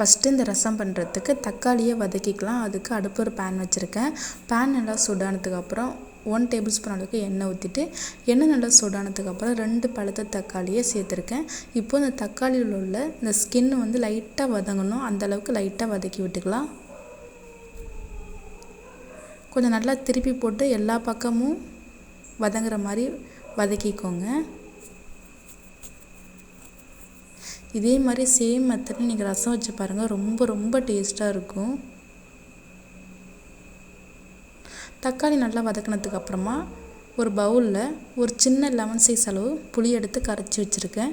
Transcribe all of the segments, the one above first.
First இந்த ரசம் பண்ணுறதுக்கு தக்காளியை வதக்கிக்கலாம். அதுக்கு அடுப்பு ஒரு பேன் வச்சுருக்கேன். பேன் நல்லா சூடானதுக்கப்புறம் ஒன் டேபிள் ஸ்பூன் அளவுக்கு எண்ணெய் ஊற்றிட்டு எண்ணெய் நல்லா சூடானதுக்கப்புறம் ரெண்டு பழுத்த தக்காளியை சேர்த்துருக்கேன். இப்போ இந்த தக்காளியில் உள்ள இந்த ஸ்கின் வந்து லைட்டாக வதங்கணும். அந்தளவுக்கு லைட்டாக வதக்கி விட்டுக்கலாம். கொஞ்சம் நல்லா திருப்பி போட்டு எல்லா பக்கமும் வதங்குற மாதிரி வதக்கிக்கோங்க. இதே மாதிரி சேம் மெத்தடில் நீங்கள் ரசம் வச்சு பாருங்கள் ரொம்ப ரொம்ப டேஸ்ட்டாக இருக்கும். தக்காளி நல்லா வதக்கினதுக்கு அப்புறமா ஒரு பவுலில் ஒரு சின்ன லெமன் சைஸ் அளவு புளி எடுத்து கரைச்சி வச்சுருக்கேன்.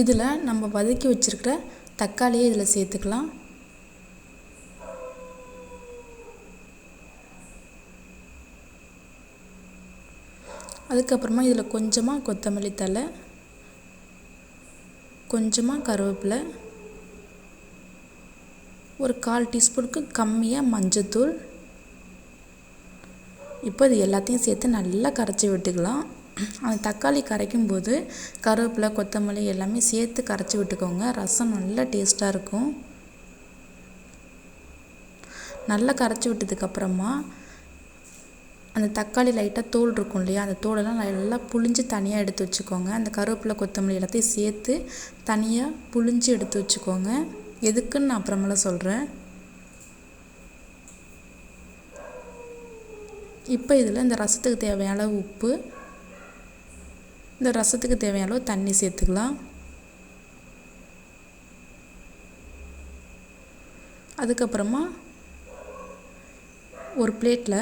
இதில் நம்ம வதக்கி வச்சுருக்கிற தக்காளியை இதில் சேர்த்துக்கலாம். அதுக்கப்புறமா இதில் கொஞ்சமாக கொத்தமல்லி தழை கொஞ்சமாக கருவேப்பிலை ஒரு கால் டீஸ்பூனுக்கு கம்மியாக மஞ்சத்தூள். இப்போ இது எல்லாத்தையும் சேர்த்து நல்லா கரைச்சி விட்டுக்கலாம். அந்த தக்காளி கரைக்கும் போது கருவேப்பிலை கொத்தமல்லி எல்லாமே சேர்த்து கரைச்சி விட்டுக்கோங்க. ரசம் நல்லா டேஸ்ட்டாக இருக்கும். நல்லா கரைச்சி விட்டதுக்கப்புறமா அந்த தக்காளி லைட்டாக தோல் இருக்கும் இல்லையா? அந்த தோலெல்லாம் நல்லா புழிஞ்சு தனியாக எடுத்து வச்சுக்கோங்க. அந்த கருவேப்பிலை கொத்தமல்லி எல்லாத்தையும் சேர்த்து தனியாக புழிஞ்சு எடுத்து வச்சுக்கோங்க. எதுக்குன்னு நான் அப்புறமெல்லாம் சொல்கிறேன் இப்போ இதில் இந்த ரசத்துக்கு தேவையான அளவு உப்பு இந்த ரசத்துக்கு தேவையான அளவு தண்ணி சேர்த்துக்கலாம். அதுக்கப்புறமா ஒரு பிளேட்டில்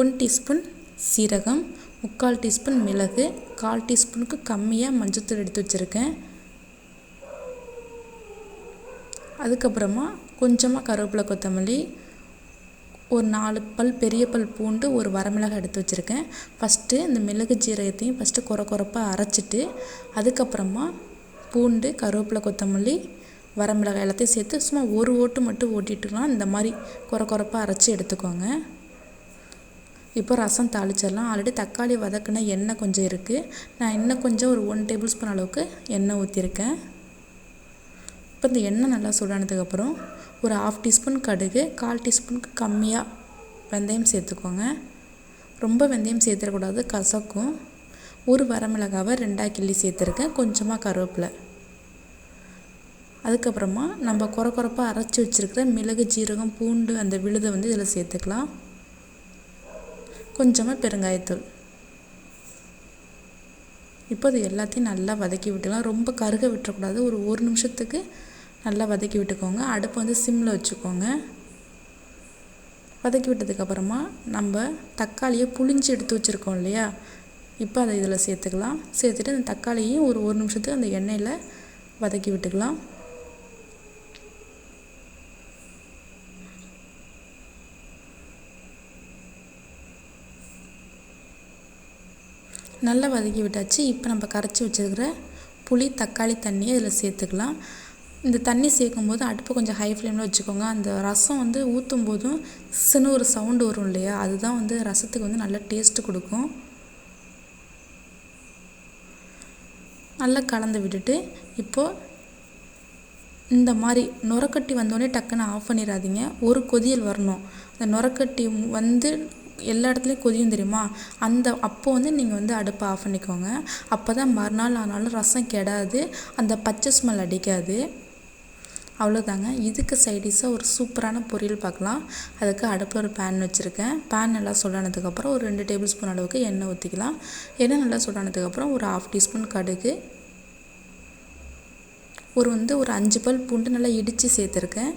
ஒன் டீஸ்பூன் சீரகம் முக்கால் டீஸ்பூன் மிளகு கால் டீஸ்பூனுக்கு கம்மியாக மஞ்சத்தூள் எடுத்து வச்சுருக்கேன். அதுக்கப்புறமா கொஞ்சமாக கருவேப்பிலை கொத்தமல்லி ஒரு நாலு பல் பெரிய பல் பூண்டு ஒரு வரமிளகாய் எடுத்து வச்சுருக்கேன். ஃபஸ்ட்டு இந்த மிளகு ஜீரகத்தையும் ஃபஸ்ட்டு குறை குறைப்பாக அரைச்சிட்டு அதுக்கப்புறமா பூண்டு கருவேப்பிலை கொத்தமல்லி வரமிளகாய் எல்லாத்தையும் சேர்த்து சும்மா ஒரு ஓட்டு மட்டும் ஓட்டிட்டுலாம் இந்த மாதிரி குறை குறைப்பாக அரைச்சி எடுத்துக்கோங்க. இப்போ ரசம் தாளிச்சிடலாம். ஆல்ரெடி தக்காளி வதக்குன எண்ணெய் கொஞ்சம் இருக்குது நான் இன்னும் கொஞ்சம் ஒரு ஒன் டேபிள் ஸ்பூன் அளவுக்கு எண்ணெய் ஊற்றிருக்கேன் இப்போ இந்த எண்ணெய் நல்லா சூடானதுக்கப்புறம் ஒரு ஆஃப் டீஸ்பூன் கடுகு கால் டீஸ்பூனுக்கு கம்மியாக வெந்தயம் சேர்த்துக்கோங்க. ரொம்ப வெந்தயம் சேர்த்துடக்கூடாது கசக்கும். ஒரு வரமிளகாவை ரெண்டாக கிள்ளி சேர்த்துருக்கேன் கொஞ்சமாக கருவேப்பிலை. அதுக்கப்புறமா நம்ம குறை குறைப்பாக அரைச்சி வச்சுருக்கிற மிளகு ஜீரகம் பூண்டு அந்த விழுதை வந்து இதில் சேர்த்துக்கலாம். கொஞ்சமாக பெருங்காயத்தூள். இப்போ இது எல்லாத்தையும் நல்லா வதக்கி விட்டுக்கலாம். ரொம்ப கருக விட்டுறக்கூடாது. ஒரு ஒரு நிமிஷத்துக்கு நல்லா வதக்கி விட்டுக்கோங்க. அடுப்பை வந்து சிம்மில் வச்சுக்கோங்க. வதக்கி விட்டதுக்கப்புறமா நம்ம தக்காளியை புளிஞ்சு எடுத்து வச்சுருக்கோம் இல்லையா? இப்போ அதை இதில் சேர்த்துக்கலாம். சேர்த்துட்டு அந்த தக்காளியையும் ஒரு ஒரு நிமிஷத்துக்கு அந்த எண்ணெயில் வதக்கி விட்டுக்கலாம். நல்லா வதக்கி விட்டாச்சு. இப்போ நம்ம கரைச்சி வச்சுருக்கிற புளி தக்காளி தண்ணியை இதில் சேர்த்துக்கலாம். இந்த தண்ணி சேர்க்கும் போது அடுப்பை கொஞ்சம் ஹை ஃப்ளேமில் வச்சுக்கோங்க. அந்த ரசம் வந்து ஊற்றும் போதும் சின்ன ஒரு சவுண்டு வரும் இல்லையா? அதுதான் வந்து ரசத்துக்கு வந்து நல்ல டேஸ்ட்டு கொடுக்கும். நல்லா கலந்து விட்டுட்டு இப்போது இந்த மாதிரி நுரக்கட்டி வந்தோடனே டக்குன்னு ஆஃப் பண்ணிடாதீங்க. ஒரு கொதியல் வரணும். அந்த நுரக்கட்டி வந்து எல்லா இடத்துலையும் கொதியும் தெரியுமா? அந்த அப்போ வந்து நீங்கள் வந்து அடுப்பை ஆஃப் பண்ணிக்கோங்க. அப்போ தான் மறுநாள் ஆனாலும் ரசம் கெடாது. அந்த பச்சை ஸ்மெல் அடிக்காது. அவ்வளோதாங்க இதுக்கு சைடிஷாக ஒரு சூப்பரான பொரியல் பார்க்கலாம் அதுக்கு அடுப்பில் ஒரு பேன் வச்சுருக்கேன். பேன் நல்லா சுடானதுக்கப்புறம் ஒரு ரெண்டு டேபிள் ஸ்பூன் அளவுக்கு எண்ணெய் ஊற்றிக்கலாம் எண்ணெய் நல்லா சுடானதுக்கப்புறம் ஒரு ஆஃப் டீஸ்பூன் கடுகு. ஒரு வந்து ஒரு அஞ்சு பல் பூண்டு நல்லா இடித்து சேர்த்துருக்கேன்.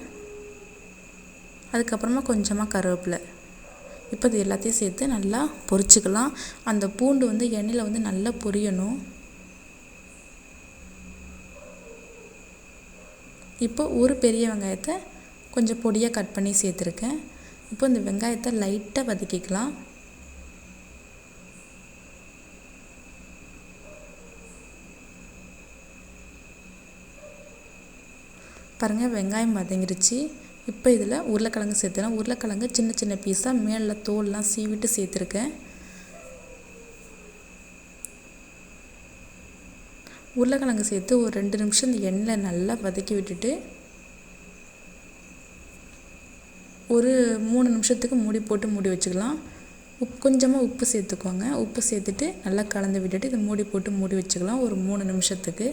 அதுக்கப்புறமா கொஞ்சமாக கருவேப்பிலை. இப்போ இது எல்லாத்தையும் சேர்த்து நல்லா பொரிச்சுக்கலாம். அந்த பூண்டு வந்து எண்ணெயில் வந்து நல்லா பொரியணும். இப்போ ஒரு பெரிய வெங்காயத்தை கொஞ்சம் பொடியாக கட் பண்ணி சேர்த்துருக்கேன். இப்போ இந்த வெங்காயத்தை லைட்டாக வதக்கிக்கலாம். பாருங்கள் வெங்காயம் வதங்கிருச்சு. இப்போ இதில் உருளைக்கிழங்கு சேர்த்துலாம் உருளைக்கிழங்கு சின்ன சின்ன பீஸாக மேலே தோல்லாம் சீவிட்டு சேர்த்துருக்கேன். உருளைக்கிழங்கு சேர்த்து ஒரு ரெண்டு நிமிஷம் இந்த எண்ணெயில் நல்லா வதக்கி விட்டுட்டு ஒரு மூணு நிமிஷத்துக்கு மூடி போட்டு மூடி வச்சுக்கலாம். உப் கொஞ்சமாக உப்பு சேர்த்துக்கோங்க. உப்பு சேர்த்துட்டு நல்லா கலந்து விட்டுட்டு இதை மூடி போட்டு மூடி வச்சுக்கலாம். ஒரு மூணு நிமிஷத்துக்கு.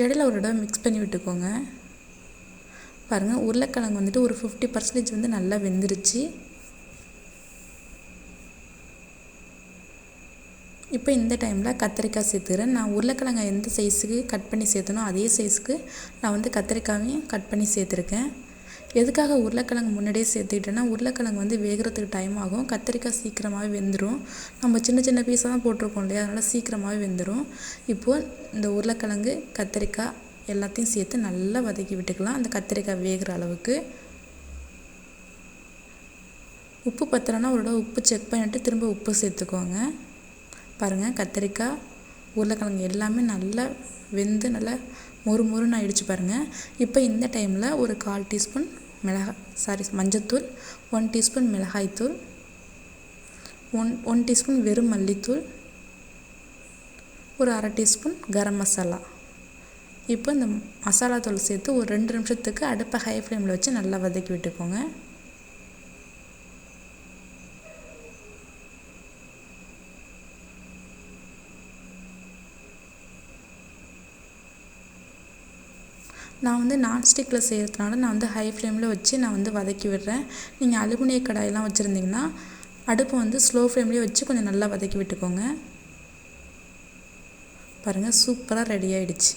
இடையில ஒரு தடவை மிக்ஸ் பண்ணி விட்டுக்கோங்க. பாருங்கள் உருளைக்கிழங்கு வந்துட்டு ஒரு ஃபிஃப்டி பர்சன்டேஜ் வந்து நல்லா வெந்துருச்சு. இப்போ இந்த டைமில் கத்திரிக்காய் சேர்த்துக்கிறேன். நான் உருளைக்கிழங்கை எந்த சைஸுக்கு கட் பண்ணி சேர்த்தனோ அதே சைஸுக்கு நான் வந்து கத்திரிக்காயும் கட் பண்ணி சேர்த்துருக்கேன். எதுக்காக உருளைக்கிழங்கு முன்னாடியே சேர்த்துக்கிட்டேன்னா உருளைக்கிழங்கு வந்து வேகிறதுக்கு டைம் ஆகும். கத்திரிக்காய் சீக்கிரமாகவே வெந்துடும் நம்ம சின்ன சின்ன பீஸாக தான் போட்டிருக்கோம் இல்லையா? அதனால் சீக்கிரமாகவே வெந்துடும் இப்போது இந்த உருளைக்கிழங்கு கத்திரிக்காய் எல்லாத்தையும் சேர்த்து நல்லா வதக்கி விட்டுக்கலாம். அந்த கத்திரிக்காய் வேகிற அளவுக்கு. உப்பு பத்தலைன்னா ஒரு தடவை உப்பு செக் பண்ணிவிட்டு திரும்ப உப்பு சேர்த்துக்கோங்க. பாருங்கள் கத்திரிக்காய் உருளைக்கிழங்கு எல்லாமே நல்லா வெந்து நல்லா மொறு மொறுன்னு ஆயிடுச்சு பாருங்கள் இப்போ இந்த டைமில் ஒரு கால் டீஸ்பூன் மிளகாய் சாரி மஞ்சத்தூள் ஒன் டீஸ்பூன் மிளகாய்த்தூள் ஒன் ஒன் டீஸ்பூன் வெறும் மல்லித்தூள் ஒரு அரை டீஸ்பூன் கரம் மசாலா. இப்போ இந்த மசாலா தூள் சேர்த்து ஒரு ரெண்டு நிமிஷத்துக்கு அடுப்பை ஹை ஃப்ளேமில் வச்சு நல்லா வதக்கி விட்டுக்கோங்க. நான் வந்து நான்ஸ்டிக்கில் செய்கிறதுனால நான் வந்து ஹை ஃப்ளேமில் வச்சு நான் வந்து வதக்கி விடுறேன். நீங்கள் அலுமினிய கடாயெல்லாம் வச்சுருந்தீங்கன்னா அடுப்பை வந்து ஸ்லோ ஃப்ளேம்லேயே வச்சு கொஞ்சம் நல்லா வதக்கி விட்டுக்கோங்க. பாருங்கள் சூப்பராக ரெடி ஆகிடுச்சு